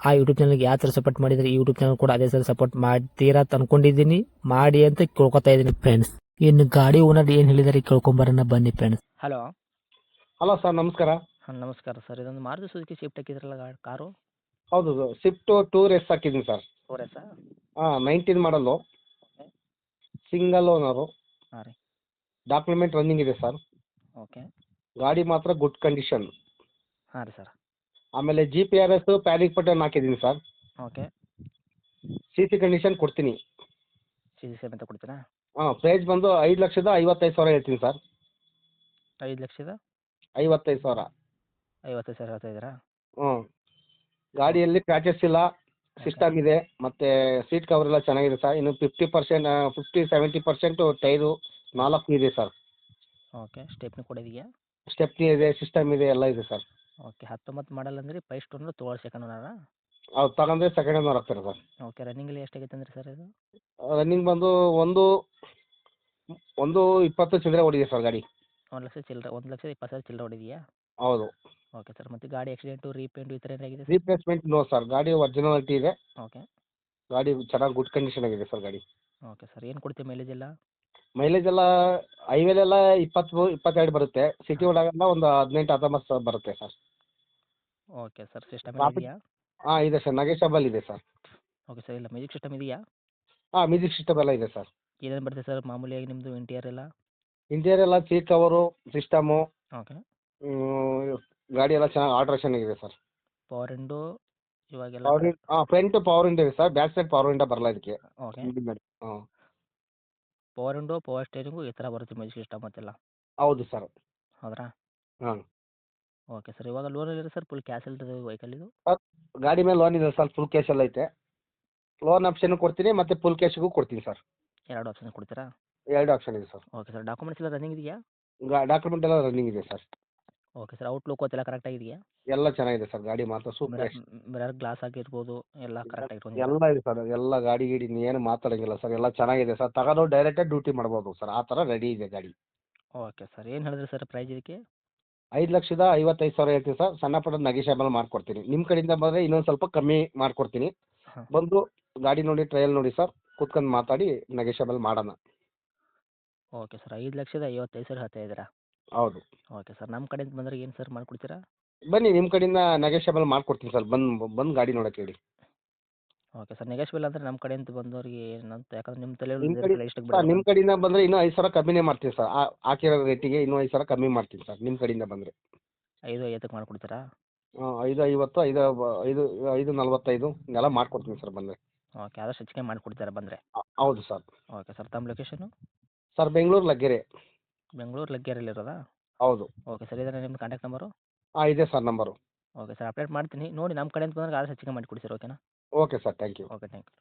ಆ ಯೂಟ್ಯೂಬ್ ಚಾನಲ್ಗೆ ಯಾವ ಥರ ಸಪೋರ್ಟ್ ಮಾಡಿದರೆ ಈ ಯೂಟ್ಯೂಬ್ ಚಾನಲ್ ಕೂಡ ಅದೇ ಥರ ಸಪೋರ್ಟ್ ಮಾಡ್ತೀರಾ ಅಂತ ಅನ್ಕೊಂಡಿದ್ದೀನಿ. ಮಾಡಿ ಅಂತ ಕೇಳ್ಕೊತಾ ಇದ್ದೀನಿ ಫ್ರೆಂಡ್ಸ್ ಇನ್ನು ಗಾಡಿ ಓನರ್ ಏನು ಹೇಳಿದಾರೆ ಕೇಳ್ಕೊಂಬರೋಣ ಬನ್ನಿ ಫ್ರೆಂಡ್ಸ್ ಹಲೋ ಹಲೋ ಸರ್ ನಮಸ್ಕಾರ. ಹಾಂ ನಮಸ್ಕಾರ ಸರ್ ಇದೊಂದು ಮಾರುತಿ ಸುಜುಕಿ ಶಿಫ್ಟ್ ಹಾಕಿದ್ರಲ್ಲ ಗಾಡಿ ಕಾರು? ಹೌದು ಸ್ವಿಫ್ಟ್ ಟೂ ರೇಸ್ ಹಾಕಿದ್ದೀನಿ ಸರ್ ಫೋರ್ ಎಸ್ ಹಾಂ ನೈನ್ಟೀನ್ ಮಾಡಲ್ಲು ಸಿಂಗಲ್ ಓನರು ಹಾಂ ರೀ. ಡಾಕ್ಯುಮೆಂಟ್ ರನ್ನಿಂಗ್ ಇದೆ ಸರ್ ಓಕೆ ಗಾಡಿ ಮಾತ್ರ ಗುಡ್ ಕಂಡೀಷನ್ ಹಾಂ ರೀ ಸರ್ ಆಮೇಲೆ G P R S panic button ಹಾಕಿದ್ದೀನಿ sir okay C C condition ಕೊಡ್ತೀನಿ. ಸಿ ಸಿ ಅಂತ ಕೊಡ್ತೀರಾ? ಹಾಂ ಪ್ರೈಸ್ ಬಂದು ಐದು ಲಕ್ಷದ ಐವತ್ತೈದು ಸಾವಿರ ಹೇಳ್ತೀನಿ ಸರ್ ಐದು ಲಕ್ಷದ? ಐವತ್ತೈದು ಸಾವಿರ. ಐವತ್ತೈದು ಸಾವಿರ ಹೇಳ್ತಾ ಇದ್ದೀರಾ ಹ್ಞೂ ಗಾಡಿಯಲ್ಲಿ ಕ್ರ್ಯಾಚಸ್ ಇಲ್ಲ ಸಿಸ್ಟಮ್ ಇದೆ ಮತ್ತು ಸೀಟ್ ಕವರ್ ಎಲ್ಲ ಚೆನ್ನಾಗಿದೆ ಸರ್ ಇನ್ನು fifty percent fifty seventy percent tyre ನಾಲ್ಕು ಇದೆ ಸರ್ ಓಕೆ ಸ್ಟೆಪ್ನಿ ಕೂಡ ಇದೆಯಾ ಸ್ಟೆಪ್ನಿ ಇದೆ ಸಿಸ್ಟಮ್ ಇದೆ ಎಲ್ಲ ಇದೆ ಸರ್ ಓಕೆ ಹತ್ತೊಂಬತ್ತು ಮಾಡಲ್ ಅಂದ್ರೆ ಫೈವ್ ಸ್ಟೋನ್ ತೊಗೊಳ್ ಸೆಕೆಂಡ್ ಓನರಾ ಅದು ತಗೊಂಡ್ರೆ ಸೆಕೆಂಡ್ ಓನರ್ ಆಗ್ತಾರೆ ಸರ್. ಓಕೆ ರನ್ನಿಂಗಲ್ಲಿ ಎಷ್ಟಾಗೈತೆ ಅಂದ್ರೆ ಸರ್ ಇದು? ರನ್ನಿಂಗ್ ಬಂದು ಒಂದು ಒಂದು ಇಪ್ಪತ್ತು ಚಿಲ್ಲರೆ ಓಡಿದೆ ಸರ್ ಗಾಡಿ. ಒಂದು ಲಕ್ಷ ಚಿಲ್ಲರೆ ಒಂದು ಲಕ್ಷದ ಇಪ್ಪತ್ತು ಸಾವಿರ ಚಿಲ್ಲರೆ ಹೊಡಿದೆಯಾ ಹೌದು. ಓಕೆ ಸರ್ ಮತ್ತೆ ಗಾಡಿ ಆಕ್ಸಿಡೆಂಟು ರೀಪೇಂಟು ಈ ಥರ ಏನಾಗಿದೆ ಸರ್? ರೀಪ್ಲೇಸ್ಮೆಂಟ್ ನೋ ಸರ್ ಗಾಡಿ ಒರಿಜಿನಾಲಿಟಿ ಇದೆ. ಓಕೆ. ಗಾಡಿ ಚೆನ್ನಾಗಿ ಗುಡ್ ಕಂಡೀಷನ್ ಆಗಿದೆ ಸರ್ ಗಾಡಿ. ಓಕೆ ಸರ್ ಏನು ಕೊಡ್ತೀವಿ ಮೈಲೇಜ್ ಎಲ್ಲ? ಮೈಲೇಜ್ ಎಲ್ಲ ಹೈವೇಲೆಲ್ಲ ಇಪ್ಪತ್ತು ಇಪ್ಪತ್ತೆರಡು ಬರುತ್ತೆ. ಸಿಟಿ ಒಳಗೆಲ್ಲ ಒಂದು ಹದಿನೆಂಟು ಹತ್ತೊಂಬತ್ತು ಸಾವಿರ ಬರುತ್ತೆ ಸರ್. ಓಕೆ ಸರ್ ಸಿಸ್ಟಮ್ ಇದೆಯಾ? ಹಾಂ ಇದೆ ಸರ್. ನಗೇಶಬಲ್ ಇದೆ ಸರ್. ಓಕೆ ಸರ್ ಇಲ್ಲ ಮ್ಯೂಸಿಕ್ ಸಿಸ್ಟಮ್ ಇದೆಯಾ? ಹಾಂ ಮ್ಯೂಸಿಕ್ ಸಿಸ್ಟಮ್ ಎಲ್ಲ ಇದೆ ಸರ್. ಏನೇನು ಬರುತ್ತೆ ಸರ್ ಮಾಮೂಲಿಯಾಗಿ ನಿಮ್ಮದು ಇಂಟೀರಿಯರ್ ಎಲ್ಲ? ಇಂಟೀರಿಯರ್ ಎಲ್ಲ ಸೀಟ್ ಕವರು ಸಿಸ್ಟಮು ಓಕೆ. ಗಾಡಿ ಎಲ್ಲ ಚೆನ್ನಾಗಿ ಆಲ್ಟ್ರೇಷನ್ ಇದೆ ಸರ್. ಪವರ್ ಇಂಡು ಇವಾಗೆಲ್ಲ ಪವರ್ ಹಾಂ ಫ್ರಂಟ್ ಪವರ್ ವಿಂಡೋ ಇದೆ sir back side power window ಬರಲ್ಲ ಇದಕ್ಕೆ. ಓಕೆ. ಹಾಂ. ಪವರ್ ಇಂಡು ಪವರ್ ಸ್ಟೇರಿಂಗು ಈ ಥರ ಬರುತ್ತೆ ಮ್ಯೂಸಿಕ್ ಸಿಸ್ಟಮ್ ಮತ್ತೆಲ್ಲ? ಹೌದು ಸರ್. ಹೌದ್ರಾ ಹಾಂ. ಓಕೆ ಸರ್ ಇವಾಗ ಲೋನ್ ಇದೆ ಸರ್ ಫುಲ್ ಕ್ಯಾಶ್ ಅಲ್ಲಿ ವೆಹಿಕಲ್ ಇದು? ಗಾಡಿ ಮೇಲೆ ಲೋನ್ ಇದೆ ಸರ್ ಫುಲ್ ಕ್ಯಾಶ್ ಎಲ್ಲ ಐತೆ ಲೋನ್ ಆಪ್ಷನ್ ಕೊಡ್ತೀನಿ ಮತ್ತೆ ಫುಲ್ ಕ್ಯಾಶ್ಗೂ ಕೊಡ್ತೀನಿ ಸರ್. ಎರಡು ಆಪ್ಷನ್ ಕೊಡ್ತೀರಾ? ಎರಡು ಆಪ್ಷನ್ ಇದೆ ಸರ್. ಓಕೆ ಸರ್ ಡಾಕ್ಯುಮೆಂಟ್ಸ್ ಎಲ್ಲ ರನ್ನಿಂಗ್ ಇದೆಯಾ? ಡಾಕ್ಯುಮೆಂಟ್ ಎಲ್ಲ ರನ್ನಿಂಗ್ ಇದೆ ಸರ್. ಓಕೆ ಸರ್ ಔಟ್ಲುಕ್ ಎಲ್ಲ ಕರೆಕ್ಟ್ ಆಗಿದೆಯಾ? ಎಲ್ಲ ಚೆನ್ನಾಗಿದೆ ಸರ್ ಗಾಡಿ ಮಾತ್ರ ಸೂಪರ್ ಮಿರರ್ ಮಿರರ್ ಗ್ಲಾಸ್ ಆಗಿರ್ಬೋದು ಎಲ್ಲ ಕರೆಕ್ಟ್ ಆಗಿರ್ಬೋದು ಎಲ್ಲ ಇದೆ ಸರ್ ಎಲ್ಲ ಗಾಡಿ ಗೀಡಿ ಏನು ಮಾತಾಡಂಗಿಲ್ಲ ಸರ್ ಎಲ್ಲ ಚೆನ್ನಾಗಿದೆ ಸರ್ ತಗೊಂಡು ಡೈರೆಕ್ಟಾಗಿ ಡ್ಯೂಟಿ ಮಾಡ್ಬೋದು ಸರ್ ಆ ಥರ ರೆಡಿ ಇದೆ ಗಾಡಿ. ಓಕೆ ಸರ್ ಏನು ಹೇಳಿದ್ರಿ ಸರ್ ಪ್ರೈಸ್ ಇದಕ್ಕೆ? ಐದು ಲಕ್ಷದ ಐವತ್ತೈದು ಸಾವಿರ ಹೇಳ್ತೀನಿ ಸರ್. ಸಣ್ಣ ಪುಟ್ಟ ನಗೇಶಬಲ್ ಮಾಡ್ಕೊಡ್ತೀನಿ. ನಿಮ್ಮ ಕಡೆಯಿಂದ ಬಂದರೆ ಇನ್ನೊಂದು ಸ್ವಲ್ಪ ಕಮ್ಮಿ ಮಾಡ್ಕೊಡ್ತೀನಿ. ಬಂದು ಗಾಡಿ ನೋಡಿ ಟ್ರಯಲ್ ನೋಡಿ ಸರ್. ಕೂತ್ಕೊಂಡು ಮಾತಾಡಿ ನಗೇಶಬಲ್ ಮಾಡೋಣ. Okay sir. ಐದು ಲಕ್ಷದ ಐವತ್ತೈದು ಸಾವಿರ ಹೇಳ್ತಾ ಇದ್ದೀರಾ? ಹೌದು. Okay sir. ನಮ್ಮ ಕಡೆಯಿಂದ ಬಂದರೆ ಏನು ಸರ್ ಮಾಡ್ಕೊಡ್ತೀರಾ? ಬನ್ನಿ ನಿಮ್ಮ ಕಡೆಯಿಂದ ನಗೇಶಬಲ್ ಮಾಡ್ಕೊಡ್ತೀನಿ ಸರ್. ಬಂದು ಬಂದು ಗಾಡಿ ನೋಡಕ್ಕೆ ಹೇಳಿ. Okay sir. ನೆಗೆಶ್ಬಲ್ ಅಂದ್ರೆ ನಮ್ಮ ಕಡೆಯಿಂದ ಬಂದವರಿಗೆ ಏನಂತ ಯಾಕಂದ್ರೆ ನಿಮ್ಮ ತಲೆ ನಿಮ್ಮ ಕಡೆ ಇಷ್ಟಕ್ಕೆ ಸರ್ ನಿಮ್ಮ ಕಡೆಯಿಂದ ಬಂದ್ರೆ ಇನ್ನೂ ಐದು ಸಾವಿರ ಕಮ್ಮಿನೇ ಮಾಡ್ತೀನಿ ಸರ್. ಆ- ಹಾಕಿರೋ ರೇಟಿಗೆ ಇನ್ನೂ ಐದು ಸಾವಿರ ಕಮ್ಮಿ ಮಾಡ್ತೀನಿ ಸರ್ ನಿಮ್ಮ ಕಡೆಯಿಂದ ಬಂದರೆ. ಐದು ಐವತ್ತಕ್ಕೆ ಮಾಡಿಕೊಡ್ತೀರಾ? ಐದು ಐವತ್ತು ಐದು ಐದು ಐದು ನಲ್ವತ್ತೈದು ಎಲ್ಲ ಮಾಡ್ಕೊಡ್ತೀನಿ ಸರ್ ಬಂದ್ರೆ. ಓಕೆ ಆದಷ್ಟು ಹೆಚ್ಚಿಗೆ ಮಾಡಿಕೊಡ್ತೀರಾ ಬಂದ್ರೆ? ಹೌದು ಸರ್. Okay sir. ತಮ್ಮ ಲೊಕೇಶನು ಸರ್ ಬೆಂಗಳೂರು ಲಗ್ಗೆರೆ. ಬೆಂಗಳೂರು ಲಗ್ಗೆರೆಯಲ್ಲಿರೋದಾ? ಹೌದು. Okay sir. ಇದರ ನಿಮ್ಮ ಕಾಂಟ್ಯಾಕ್ಟ್ ನಂಬರು ಹಾಂ ಇದೆ sir number. Okay sir update ಮಾಡ್ತೀನಿ. ನೋಡಿ ನಮ್ಮ ಕಡೆಯಿಂದ ಬಂದಾಗ ಆದಷ್ಟು ಹೆಚ್ಚಿಗೆ ಮಾಡಿಕೊಡಿ ಸರ್ ಓಕೆನಾ? Okay sir thank you. Okay thank you.